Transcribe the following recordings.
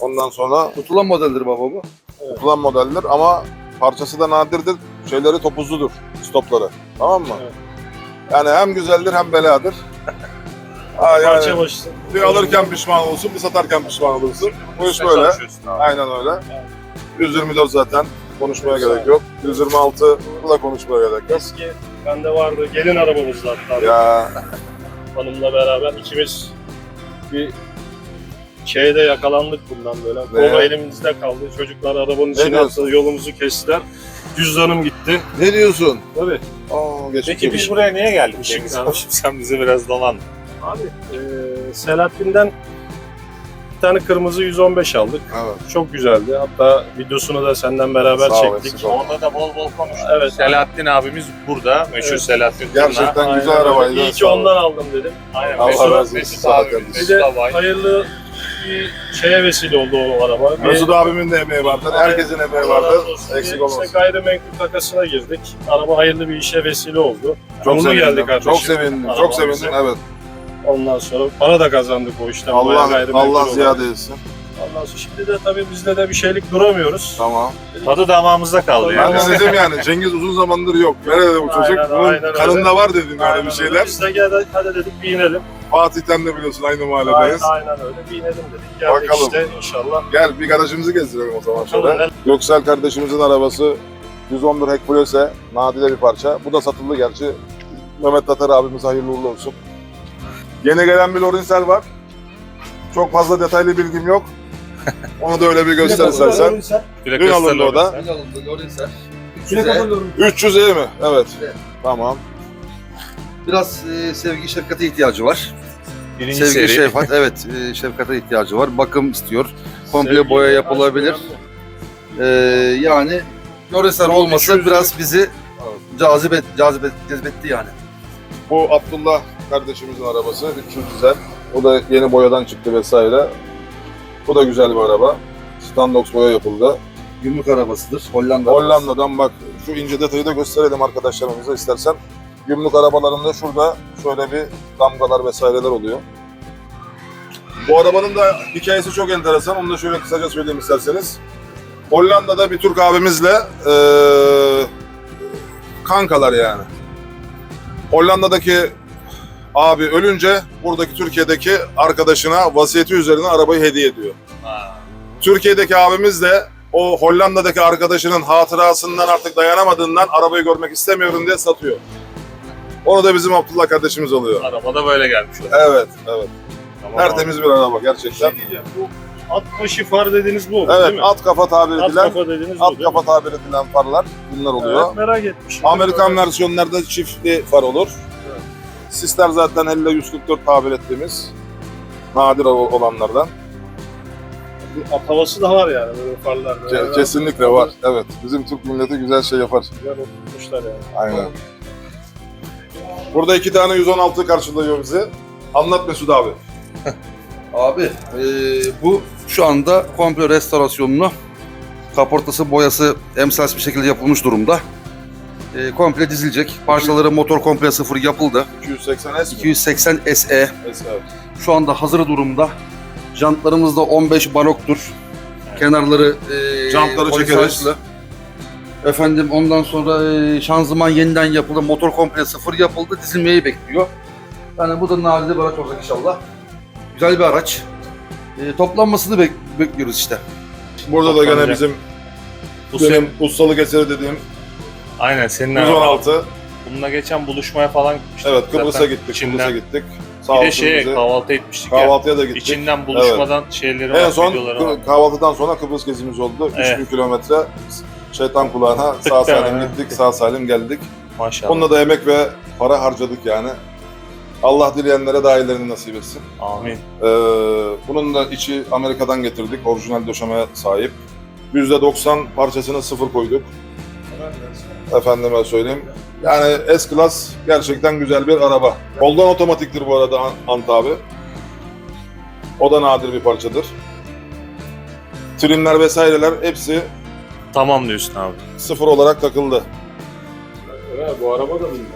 Ondan sonra Tutulan modeldir baba bu. tutulan modeldir ama parçası da nadirdir. Şeyleri topuzludur stopları. Tamam mı? Evet. Yani hem güzeldir hem beladır. Ha, Parça yani başı. bir alırken pişman olursun, bir satarken pişman olursun. Bu iş böyle. Aynen öyle. 124 zaten konuşmaya gerek yok. 126 bu da konuşmaya gerek yok. Eski bende vardı. Gelin arabamızdı hatta. Ya Hanımla beraber ikimiz bir şeyde yakalandık bundan böyle. Ne Kova ya? elimizde kaldı. Çocuklar arabanın içine attı. Yolumuzu kestiler. Cüzdanım gitti. ne diyorsun? Tabii. Aa, geçmiş Peki biz buraya niye geldik? Cengiz? Sen bizi biraz dolan. Abi e, Selahattin'den bir tane kırmızı 115 aldık. Evet. Çok güzeldi. Hatta videosunu da senden beraber Sağ çektik. olma. Orada da bol bol konuştuk. Evet. Selahattin abimiz burada. Meşhur Evet. Selahattin Turna. Gerçekten güzel Aynen öyle. arabaydı. İyi ki ondan aldım dedim. Aynen. Allah Mesut, razı olsun. Mesut abimiz. Bir Mesut de hayırlı bir şeye vesile oldu o araba. Mesut abimin de emeği vardır. Herkesin emeği vardır. Eksik olmasın. İşte gayrimenkul takasına girdik. Araba hayırlı bir işe vesile oldu. Çok sevindim. geldi kardeşim. Çok sevindim. Çok Arabamıza. sevindim. Evet. Ondan sonra para da kazandık o işten. Allah Allah ziyade etsin. Ondan sonra şimdi de tabii bizde de bir şeylik duramıyoruz. Tamam. Tadı damağımızda kaldı Ben yani. de dedim yani Cengiz uzun zamandır yok. Nerede bu çocuk? Aynen, Bunun aynen öyle. kanında var dedim yani Aynen bir şeyler. Biz de gel hadi dedik bir inelim. Fatih'ten de biliyorsun aynı Aynen, mahalledeyiz. aynen öyle bir inelim dedik. Geldik Bakalım. işte inşallah. Gel bir garajımızı gezdirelim o zaman Bakalım şöyle. ne- Göksel kardeşimizin arabası 111 Hekflöse. Nadide bir parça. Bu da satıldı gerçi. Mehmet Tatar abimize hayırlı uğurlu olsun. Yeni gelen bir Lorinsel var. Çok fazla detaylı bilgim yok. Onu da öyle bir göster istersen. Dün alındı o da. Güzel alındı Lorenzer. Ne kadar doğru? 300 iyi mi? Evet. Tamam. Biraz e, sevgi şefkate ihtiyacı var. Birinci sevgi seri. şefkat evet e, şefkate ihtiyacı var. Bakım istiyor. Komple Sevgi, boya yapılabilir. E, yani Lorenzer olmasa 300 biraz bizi cazibet cazibet cezbetti yani. Bu Abdullah kardeşimizin arabası. 300 dizel. O da yeni boyadan çıktı vesaire. Bu da güzel bir araba. Standox boya yapıldı. Gümrük arabasıdır. Hollanda. Hollanda'dan bak şu ince detayı da gösterelim arkadaşlarımıza istersen. Gümrük arabalarında şurada şöyle bir damgalar vesaireler oluyor. Bu arabanın da hikayesi çok enteresan. Onu da şöyle kısaca söyleyeyim isterseniz. Hollanda'da bir Türk abimizle eee, kankalar yani. Hollanda'daki abi ölünce buradaki Türkiye'deki arkadaşına vasiyeti üzerine arabayı hediye ediyor. Ha. Türkiye'deki abimiz de o Hollanda'daki arkadaşının hatırasından artık dayanamadığından arabayı görmek istemiyorum diye satıyor. Onu da bizim Abdullah kardeşimiz oluyor. Araba da böyle gelmiş. oldu. Evet, evet. Tamam Tertemiz bir araba Bir gerçekten. şey diyeceğim. Bu at başı far dediğiniz bu değil Evet, mi? at kafa tabir At edilen, kafa dediğiniz at bu değil kafa tabir edilen farlar bunlar oluyor. Evet, merak etmişim. Amerikan versiyonlarda çiftli far olur. Sisler zaten elle 144 tabir ettiğimiz nadir ol- olanlardan. Bir At havası da var yani böyle farlarda. Ke- Evet. kesinlikle var. Evet. Bizim Türk milleti güzel şey yapar. Güzel oturtmuşlar yani. Aynen. Burada iki tane 116 karşılıyor bizi. Anlat Mesut abi. Abi e, bu şu anda komple restorasyonunu kaportası boyası emsal bir şekilde yapılmış durumda. E, komple dizilecek. Parçaları motor komple sıfır yapıldı. 280 S mi? 280 SE S, evet. şu anda hazır durumda. Jantlarımız da 15 baloktur. Kenarları e, Jantları polisajlı. çekeriz. Efendim ondan sonra e, şanzıman yeniden yapıldı. Motor komple sıfır yapıldı. Dizilmeyi bekliyor. Yani bu da nadide bir araç olacak inşallah. Güzel bir araç. E, toplanmasını bek- bekliyoruz işte. Burada da gene Toplanacak. bizim Bu benim ustalık eseri dediğim Aynen senin araba. 116. Bununla geçen buluşmaya falan gitmiştik. Evet Kıbrıs'a gittik. içinden- Kıbrıs'a gittik. Sağ Bir de şeye bize. kahvaltı etmiştik ya. Kahvaltıya da gittik. İçinden buluşmadan şeyleri var, En son var. kahvaltıdan sonra Kıbrıs gezimiz oldu. 3000 Evet. kilometre şeytan kulağına sağ salim gittik, sağ salim geldik. Maşallah. Onunla da emek ve para harcadık yani. Allah dileyenlere daha iyilerini nasip etsin. Amin. Ee, bunun da içi Amerika'dan getirdik. Orijinal döşemeye sahip. %90 parçasını sıfır koyduk. Efendime söyleyeyim. Yani S-Class gerçekten güzel bir araba. Koldan otomatiktir bu arada An- Ant abi. O da nadir bir parçadır. Trimler vesaireler hepsi Tamam diyorsun abi. sıfır olarak takıldı. Evet, bu araba da bilmiyorum.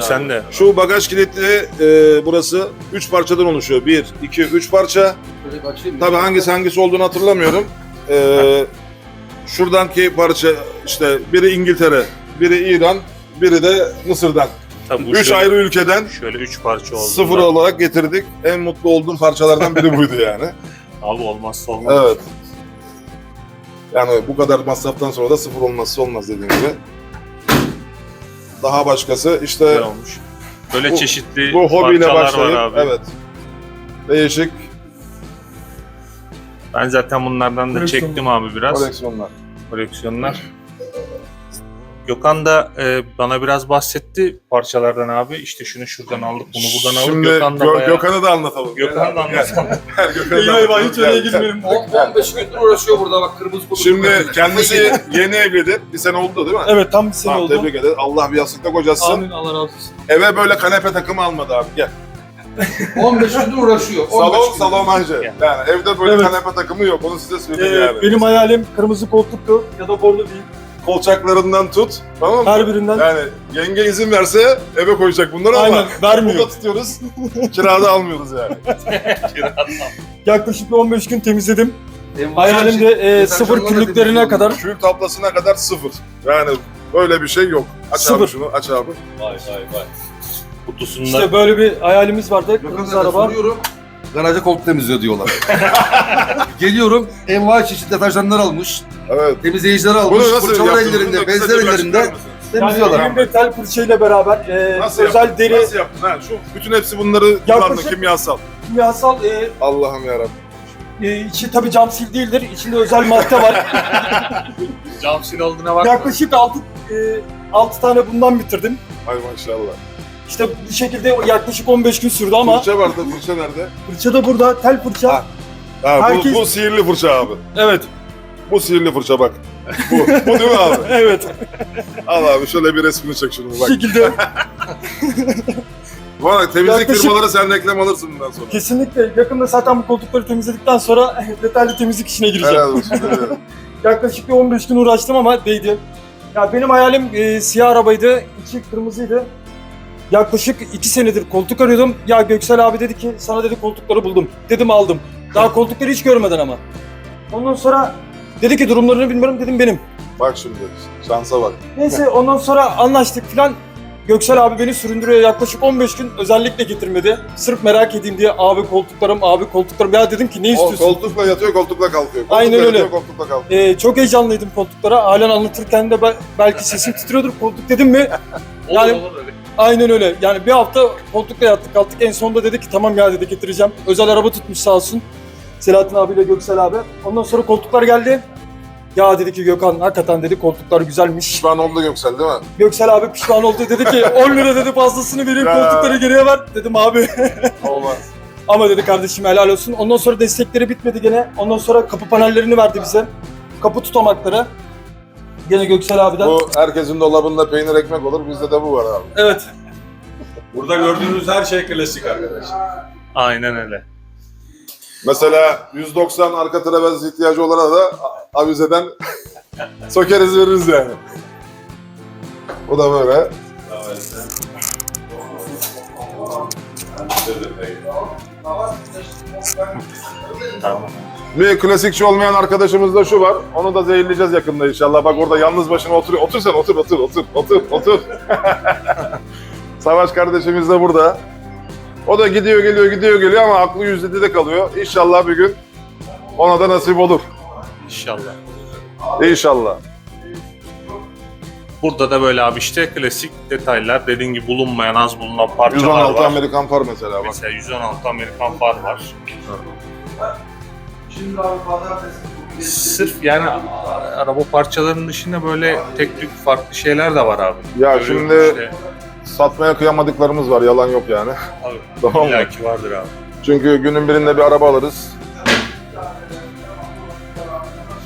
Sen de. Şu bagaj kilitli e, burası 3 parçadan oluşuyor. 1, 2, 3 parça. Tabii hangisi hangisi olduğunu hatırlamıyorum. Ee, şuradanki parça işte biri İngiltere, biri İran, biri de Mısır'dan. Tabii bu Üç şöyle, ayrı ülkeden şöyle üç parça oldu. sıfır olarak getirdik. En mutlu olduğum parçalardan biri buydu yani. Abi olmazsa olmaz. Evet. Yani bu kadar masraftan sonra da sıfır olmazsa olmaz dediğim gibi. Daha başkası işte Güzel olmuş. Böyle Bu- çeşitli bu hobiyle parçalar başlayıp var abi. evet. Değişik Ben zaten bunlardan da çektim abi biraz. koleksiyonlar. Koleksiyonlar. Gökhan da e, bana biraz bahsetti parçalardan abi. İşte şunu şuradan aldık, bunu buradan aldık. Şimdi Gökhan da Gö- bayağı... Gökhan'ı da anlatalım. Gökhan'ı da anlatalım. Gel, Gökhan'ı da hiç oraya girmeyelim. 15 gündür uğraşıyor burada bak kırmızı kutu. Şimdi kendisi yeni evliydi. Bir sene oldu değil mi? Evet tam bir sene Tamam, oldu. tebrik ederim. Allah bir yastıkta kocasın. Amin Allah razı olsun. Eve böyle kanepe takımı almadı abi. Gel. 15 gündür uğraşıyor. 15 Salon gündür. salon. Gel. Yani evde böyle Evet. kanepe takımı yok. Onu size Ee, söyleyeyim yani. Benim hayalim kırmızı koltuktu ya da bordo değil. Kolçaklarından tut. Tamam mı? Her birinden. Yani yenge izin verse eve koyacak bunları Aynen ama vermiyor. burada tutuyoruz. Kirada almıyoruz yani. Yaklaşık bir 15 gün temizledim. Benim Hayalim de e, sıfır küllüklerine kadar. Kül tablasına kadar sıfır. Yani böyle bir şey yok. Aç abi Sıfır. şunu, aç abi. Vay vay vay. Kutusunda İşte böyle bir hayalimiz vardı. Kırmızı araba. soruyorum. Garaja koltuk temizliyor diyorlar. Geliyorum envai çeşit deterjanlar almış. Evet. Temizleyiciler Bunu almış. nasıl Fırçalar yaptınız? Bunu ellerinde, da bezler bir ellerinde. açıklar mısınız? Temizliyorlar. Yani elimde tel fırçayla beraber e, Nasıl özel yaptın? deri Nasıl yaptın? Ha, şu bütün hepsi bunları Yaklaşık- kullandın kimyasal. kimyasal e, Allah'ım yarabbim. e, içi tabii cam sil değildir. İçinde özel madde var. cam sil olduğuna bak. Yaklaşık 6 e, 6 tane bundan bitirdim. Ay maşallah. İşte bu şekilde yaklaşık 15 gün sürdü ama Fırça vardı, fırça nerede? fırça da burada tel fırça. Ha. Ha, Herkes- bu, bu sihirli fırça abi. Evet. Bu sihirli fırça bak. Bu, bu değil mi abi? evet. Al abi şöyle bir resmini çek şunu Bu bak. şekilde Bana temizlik Yaklaşık- firmaları sen reklam alırsın bundan sonra. kesinlikle yakında zaten bu koltukları temizledikten sonra detaylı temizlik işine gireceğim. Helal olsun. evet. Yaklaşık bir 15 gün uğraştım ama değdi. Ya benim hayalim e, siyah arabaydı, içi kırmızıydı. Yaklaşık 2 senedir koltuk arıyordum. Ya Göksel abi dedi ki sana dedi koltukları buldum. Dedim aldım. Daha koltukları hiç görmeden ama. Ondan sonra dedi ki durumlarını bilmiyorum dedim benim. Bak şimdi şansa bak. Neyse ondan sonra anlaştık filan. Göksel abi beni süründürüyor yaklaşık 15 gün özellikle getirmedi. Sırf merak edeyim diye abi koltuklarım abi koltuklarım. Ya dedim ki ne O istiyorsun? koltukla yatıyor, koltukla kalkıyor. Koltukla Aynen öyle. Yatıyor, koltukla kalkıyor. Ee, çok heyecanlıydım koltuklara. Halen anlatırken de be- belki sesim titriyordur. Koltuk dedim mi? Yani- Olur, olur, öyle. Aynen öyle. Yani bir hafta koltukla yattık kalktık. En sonunda dedi ki tamam ya dedi getireceğim. Özel araba tutmuş sağ olsun. Selahattin abiyle Göksel abi. Ondan sonra koltuklar geldi. Ya dedi ki Gökhan hakikaten dedi koltuklar güzelmiş. Pişman oldu Göksel değil mi? Göksel abi pişman oldu dedi ki 10 lira dedi fazlasını vereyim Ya. koltukları geriye ver. Dedim abi Olmaz. ama dedi kardeşim helal olsun. Ondan sonra destekleri bitmedi gene. Ondan sonra kapı panellerini verdi bize. Kapı tutamakları. Gene Göksel abiden. Bu herkesin dolabında peynir ekmek olur. Bizde de bu var abi. Evet. Burada gördüğünüz her şey klasik arkadaşlar. Aynen öyle. Mesela 190 arka trapez ihtiyacı olana da avizeden sökeriz veririz yani. Bu da böyle. Tamam. Bir klasikçi olmayan arkadaşımız da şu var. Onu da zehirleyeceğiz yakında inşallah. Bak orada yalnız başına oturuyor. Otur sen otur otur otur otur otur. Savaş kardeşimiz de burada. O da gidiyor geliyor gidiyor geliyor ama aklı 107'de kalıyor. İnşallah bir gün ona da nasip olur. İnşallah. İnşallah. Burada da böyle abi işte klasik detaylar. Dediğin gibi bulunmayan, az bulunan parçalar 116 var. Amerikan far mesela bak. Mesela 116 Amerikan far var. Şimdi abi pazartesi. Sırf yani araba parçalarının dışında böyle tek tük farklı şeyler de var abi. Ya Görüyorum şimdi işte. satmaya kıyamadıklarımız var yalan yok yani. Abi, Tamam mı? illaki vardır abi. Çünkü günün birinde bir araba alırız.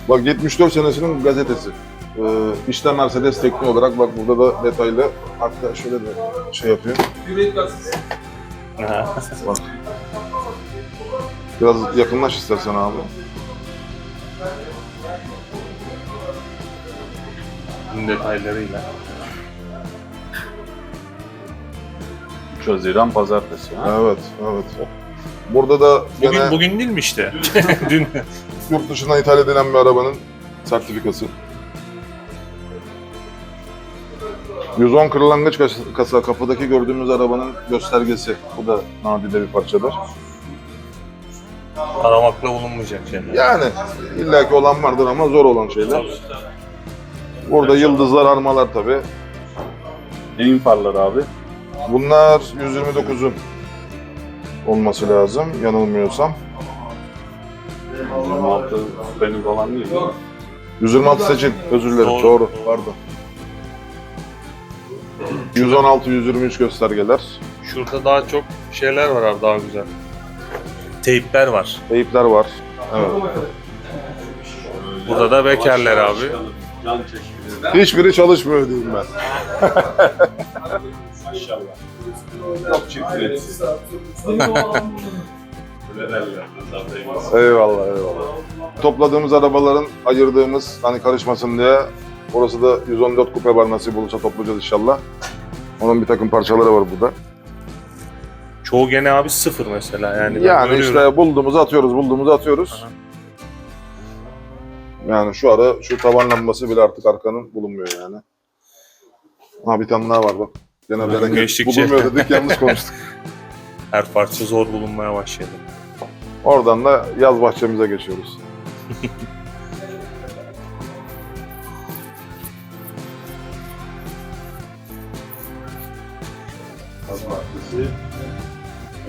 Bak 74 senesinin gazetesi. Ee, işte Mercedes tekniği olarak bak burada da detaylı. Hatta şöyle de şey yapıyor. Bak. Biraz yakınlaş istersen abi. Detaylarıyla. 3 Haziran Pazartesi. Ha? Evet, evet. Burada da Bugün gene bugün değil mi işte? Dün. yurt dışından ithal edilen bir arabanın sertifikası. 110 kırlangıç kas- kasa kapıdaki gördüğümüz arabanın göstergesi. Bu da nadide bir parçadır. Aramakla bulunmayacak şeyler. Yani illaki olan vardır ama zor olan şeyler. Burada yıldızlar, armalar tabi. Neyin farları abi? Bunlar 129'un olması lazım yanılmıyorsam. 26 benim falan değil mi? 126 seçin. Özür dilerim. Doğru. Doğru. Pardon. 116 123 göstergeler. Şurada daha çok şeyler var abi daha güzel. Teypler var. Eyipler var. Evet. Burada da bekerler abi. Hiçbiri çalışmıyor diyeyim ben. Maşallah. Çok çirkin. Eyvallah eyvallah. Topladığımız arabaların ayırdığımız hani karışmasın diye orası da 114 kupe var nasip olursa toplayacağız inşallah. Onun bir takım parçaları var burada. Çoğu gene abi sıfır mesela yani. ben Yani görüyorum. işte bulduğumuzu atıyoruz, bulduğumuzu atıyoruz. Aha. Yani şu ara şu tavan lambası bile artık arkanın bulunmuyor yani. Ha bir tane daha var bak. Gene bereket bulunmuyor dedik yanlış konuştuk. Her parça zor bulunmaya başladı. Oradan da yaz bahçemize geçiyoruz. Kaz bahçesi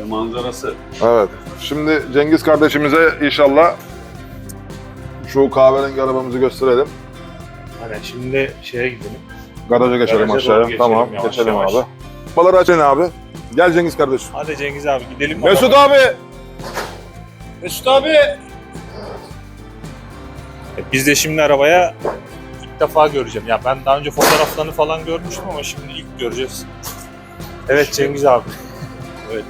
manzarası. Evet. Şimdi Cengiz kardeşimize inşallah şu kahverengi arabamızı gösterelim. Hani şimdi şeye gidelim. Garaja geçelim Garaja aşağıya. geçelim tamam, yavaş geçelim yavaş. abi. Baları açın abi. Gel Cengiz kardeşim. Hadi Cengiz abi gidelim. Mesut abi. Mesut abi. Biz de şimdi arabaya ilk defa göreceğim. Ya ben daha önce fotoğraflarını falan görmüştüm ama şimdi ilk göreceğiz. Evet Cengiz abi. Evet.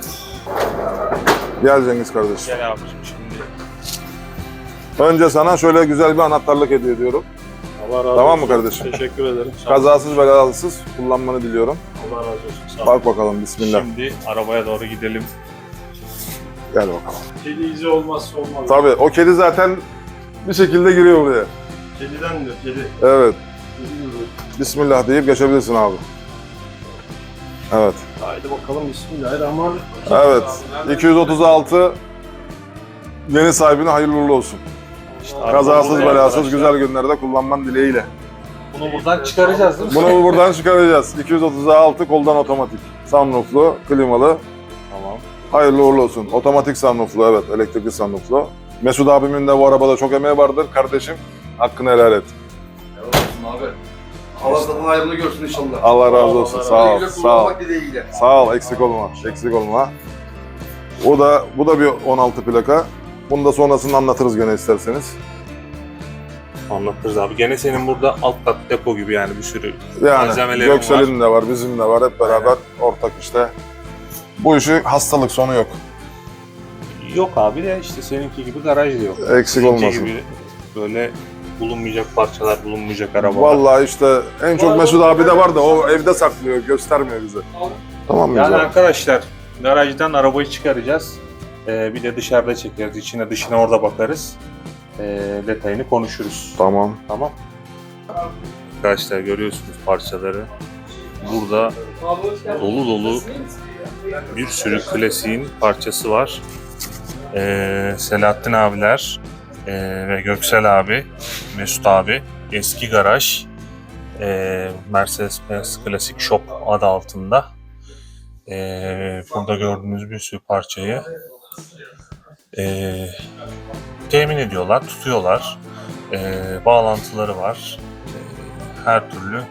Gel Cengiz kardeşim. Gel abicim şimdi. Önce sana şöyle güzel bir anahtarlık hediye ediyorum. Allah razı Tamam mı olsun. kardeşim? Teşekkür ederim. Sağ ol. Kazasız belasız kullanmanı diliyorum. Allah razı olsun. Sağ. Bak bakalım bismillah. Şimdi arabaya doğru gidelim. Gel bakalım. Kedi izi olmazsa olmaz. Tabii o kedi zaten bir şekilde giriyor buraya. Kedidendir kedi. Evet. Bismillah deyip geçebilirsin abi. Evet. Haydi bakalım Bismillahirrahmanirrahim. Evet. 236 yeni sahibine hayırlı uğurlu olsun. İşte Kazasız belasız güzel günlerde kullanman dileğiyle. Bunu buradan çıkaracağız değil mi? Bunu buradan çıkaracağız. 236 koldan otomatik. Sunrooflu, klimalı. Tamam. Hayırlı uğurlu olsun. Otomatik sunrooflu evet, elektrikli sunrooflu. Mesut abimin de bu arabada çok emeği vardır. Kardeşim hakkını helal et. Helal olsun abi. Allah sana hayrını görsün inşallah. Allah razı olsun. Sağ ol. Sağ ol. Sağ ol. Eksik olma. Eksik olma. O da bu da bir 16 plaka. Bunu da sonrasında anlatırız gene isterseniz. Anlatırız abi. Gene senin burada alt kat depo gibi yani bir sürü Yani Malzemelerim Göksel'in de var, bizim de var. Hep beraber ortak işte. Bu işi hastalık sonu yok. Yok abi de işte seninki gibi garaj da yok. Eksik Seninki olmasın. gibi böyle bulunmayacak parçalar, bulunmayacak arabalar. Vallahi işte en çok Mesut abi de var da o evde saklıyor, göstermiyor bize. Tamam mı? Yani güzel? arkadaşlar garajdan arabayı çıkaracağız. Ee, bir de dışarıda çekeriz. İçine dışına orada bakarız. Ee, detayını konuşuruz. Tamam. Tamam. Arkadaşlar görüyorsunuz parçaları. Burada dolu dolu bir sürü klasiğin parçası var. Ee, Selahattin abiler ee, ve Göksel abi, Mesut abi, eski garaj, ee, Mercedes-Benz Classic Shop adı altında. Ee, burada gördüğünüz bir sürü parçayı ee, temin ediyorlar, tutuyorlar. Ee, bağlantıları var. Ee, her türlü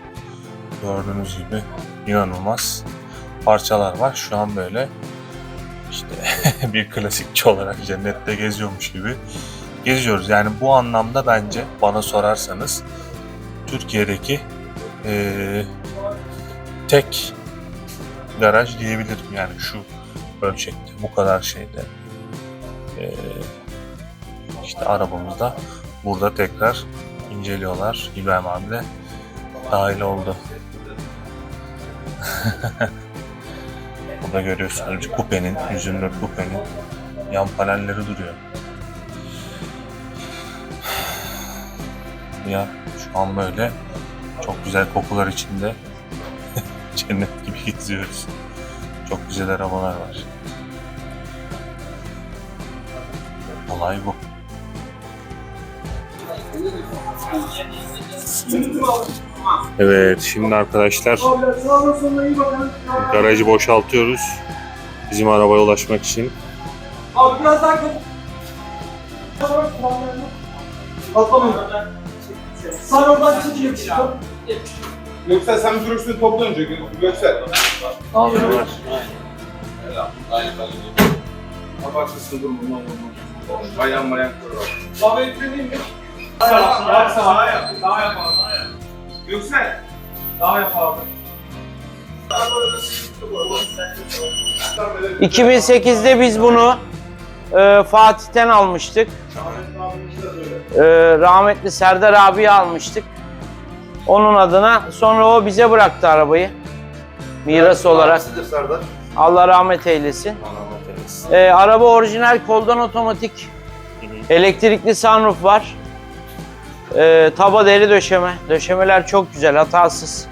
gördüğünüz gibi inanılmaz parçalar var. Şu an böyle işte bir klasikçi olarak cennette geziyormuş gibi geziyoruz. Yani bu anlamda bence bana sorarsanız Türkiye'deki eee, tek garaj diyebilirim. Yani şu ölçekte, bu kadar şeyde. Eee işte arabamızda burada tekrar inceliyorlar. İbrahim abi de dahil oldu. Burada görüyorsunuz kupenin, 124 kupenin Yan panelleri duruyor. Ya şu an böyle çok güzel kokular içinde cennet gibi geziyoruz. Çok güzel arabalar var. Olay bu. Evet şimdi arkadaşlar garajı boşaltıyoruz. Bizim arabaya ulaşmak için. Abi biraz daha. Atlamayın. Sen oradan çekil çıkın. Göksel sen sürüksünü topla önce Göksel. Abi. Abartısın durumu. Bayan bayan Abi ekleneyim mi? Daha yap, daha yap, daha yap abi, daha yap. Yüksel. Daha yap abi. 2008'de biz bunu e, Fatih'ten almıştık. E, rahmetli Serdar abiye almıştık. Onun adına. Sonra o bize bıraktı arabayı. Miras olarak. Sidir Serdar. Allah rahmet eylesin. E, araba orijinal koldan otomatik. Elektrikli sunroof var. E, taba deri döşeme. Döşemeler çok güzel, hatasız.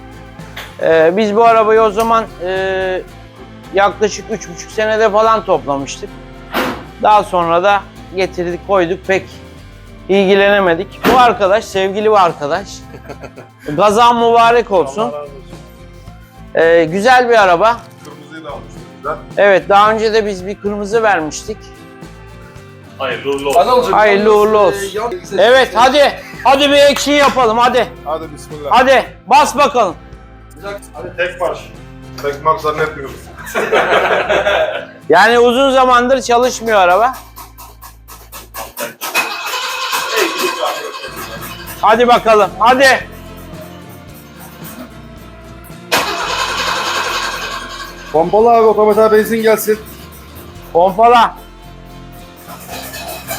E, biz bu arabayı o zaman e, yaklaşık üç buçuk senede falan toplamıştık. Daha sonra da getirdik koyduk pek ilgilenemedik. Bu arkadaş sevgili bir arkadaş. Gazan mübarek olsun. Ee, güzel bir araba. Kırmızıyı da almıştık güzel. Evet daha önce de biz bir kırmızı vermiştik. Hayırlı uğurlu olsun. Alacağım. Hayırlı uğurlu olsun. Ee, yan- Evet hadi. Hadi bir action yapalım hadi. Hadi bismillah. Hadi bas bakalım. Hadi tek marş. Tek mark zannetmiyoruz. Yani uzun zamandır çalışmıyor araba. Hadi bakalım hadi. Pompalı abi otomata benzin gelsin. Pompala.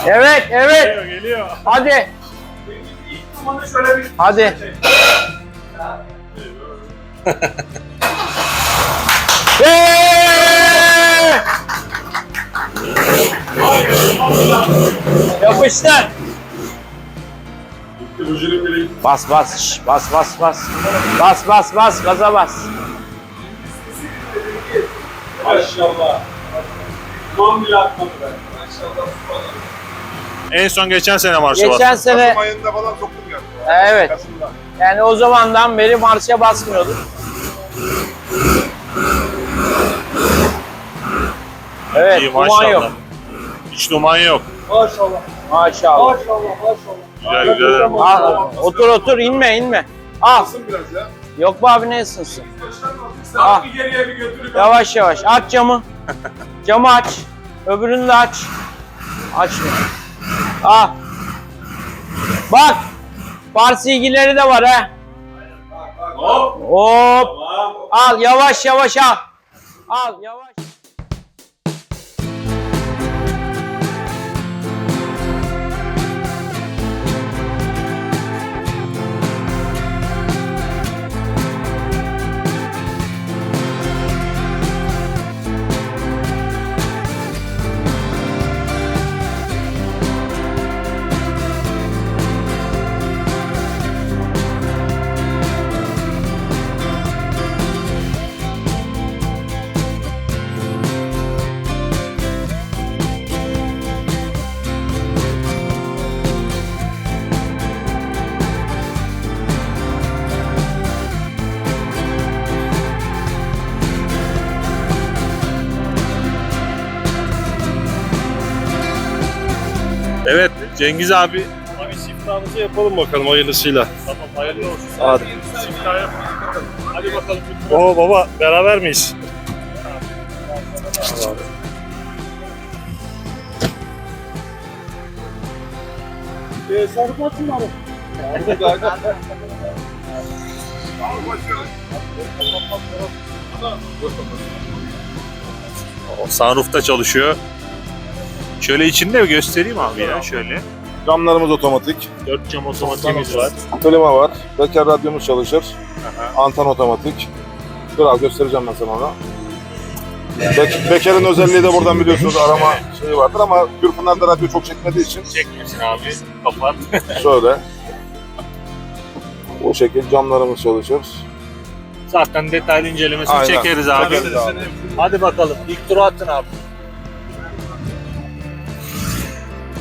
Evet evet. Geliyor geliyor. Hadi. Bana şöyle bir Hadi. Eee! Yapıştır. Bas bas şş, bas bas bas. Bas bas bas gaza bas. Maşallah. Tam bile atmadı ben. En son geçen sene marşı Geçen bastım. sene Kasım ayında falan soktum yani. evet Kasım'da. yani o zamandan beri marşa basmıyorduk. Evet İyi duman maşallah. yok. Hiç duman yok. Maşallah. Maşallah. Maşallah maşallah. Güzel güzel. Al, otur otur inme inme. Biraz ya. Yok be abi ne ısınsın. Ah. bir geriye bir götürüp Yavaş yavaş aç camı. Camı aç. Öbürünü de aç. Açmıyor. Ah. Bak. Fars ilgileri de var ha. Hop. Hop. Tamam. Al yavaş yavaş al. Al yavaş. Cengiz abi. Abi siftahımızı yapalım bakalım hayırlısıyla. Tamam hayırlı olsun. Hadi. Hadi bakalım. Oo baba beraber miyiz? Ee, sarı patın abi. O sunroof'ta çalışıyor. Şöyle içinde bir göstereyim abi ya şöyle. Camlarımız otomatik. Dört cam otomatiğimiz var. Klima var. Bekar radyomuz çalışır. Aha. Anten otomatik. Dur abi göstereceğim ben sana onu. Bek- Beker'in özelliği de buradan biliyorsunuz arama şeyi vardır ama Gürpınar'da radyo çok çekmediği için Çekmesin abi. Kapat. şöyle. Bu şekil camlarımız çalışır. Zaten detaylı incelemesini Aynen. çekeriz abi. Çekeriz abi. Hadi bakalım. İlk turu attın abi.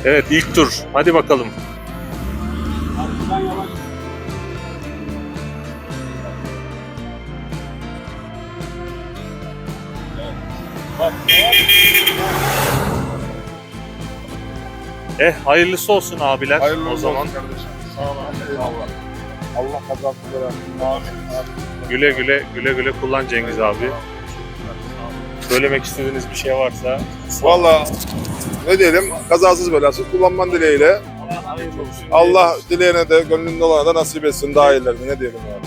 Evet ilk tur. Hadi bakalım. Eh hayırlısı olsun abiler Hayırlı o olsun zaman. kardeşim. Sağ olun. Eyvallah. Allah kazasını versin. Güle güle güle güle kullan Cengiz abi. Söylemek istediğiniz bir şey varsa Valla ne diyelim kazasız belasız kullanman dileğiyle Allah dileyene de gönlünde olana da nasip etsin daha iyilerini ne diyelim yani.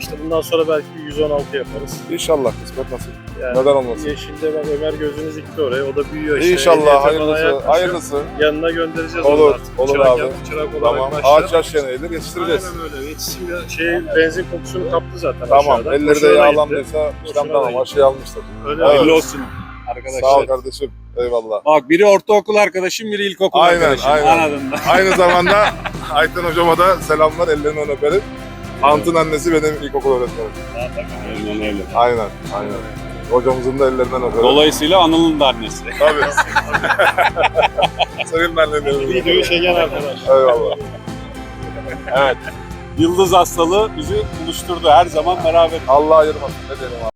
İşte bundan sonra belki 116 yaparız. İnşallah kısmet nasip. Yani Neden olmasın? Yeşilde bak Ömer gözünü dikti oraya. O da büyüyor işte. İnşallah hayırlısı. Hayırlısı. Yanına göndereceğiz Olur, onu artık. olur çırak abi. yap- çırak olarak Tamam. başlar. Ağaç yaşken eğilir yetiştireceğiz. Aynen öyle. Yetişim ya- şey benzin kokusunu kaptı zaten Tamam. aşağıdan. Elleri de yağlandıysa tamam. da Aşıyı almıştır. Öyle öyle. olsun arkadaşlar. Sağ ol kardeşim. Eyvallah. Bak biri ortaokul arkadaşım, biri ilkokul Aynen, arkadaşım. aynen. Anladın mı? Aynı zamanda Ayten hocama da selamlar. Ellerinden öperim. Ant'ın annesi benim ilkokul öğretmenim. Aynen öyle. Aynen. Aynen. Hocamızın da ellerinden öperim. Dolayısıyla Anıl'ın da annesi. Tabii. Senin de annenden Videoyu çeken arkadaş. Eyvallah. Evet. Yıldız hastalığı bizi buluşturdu. Her zaman beraber Allah ayırmasın. Ne diyelim abi.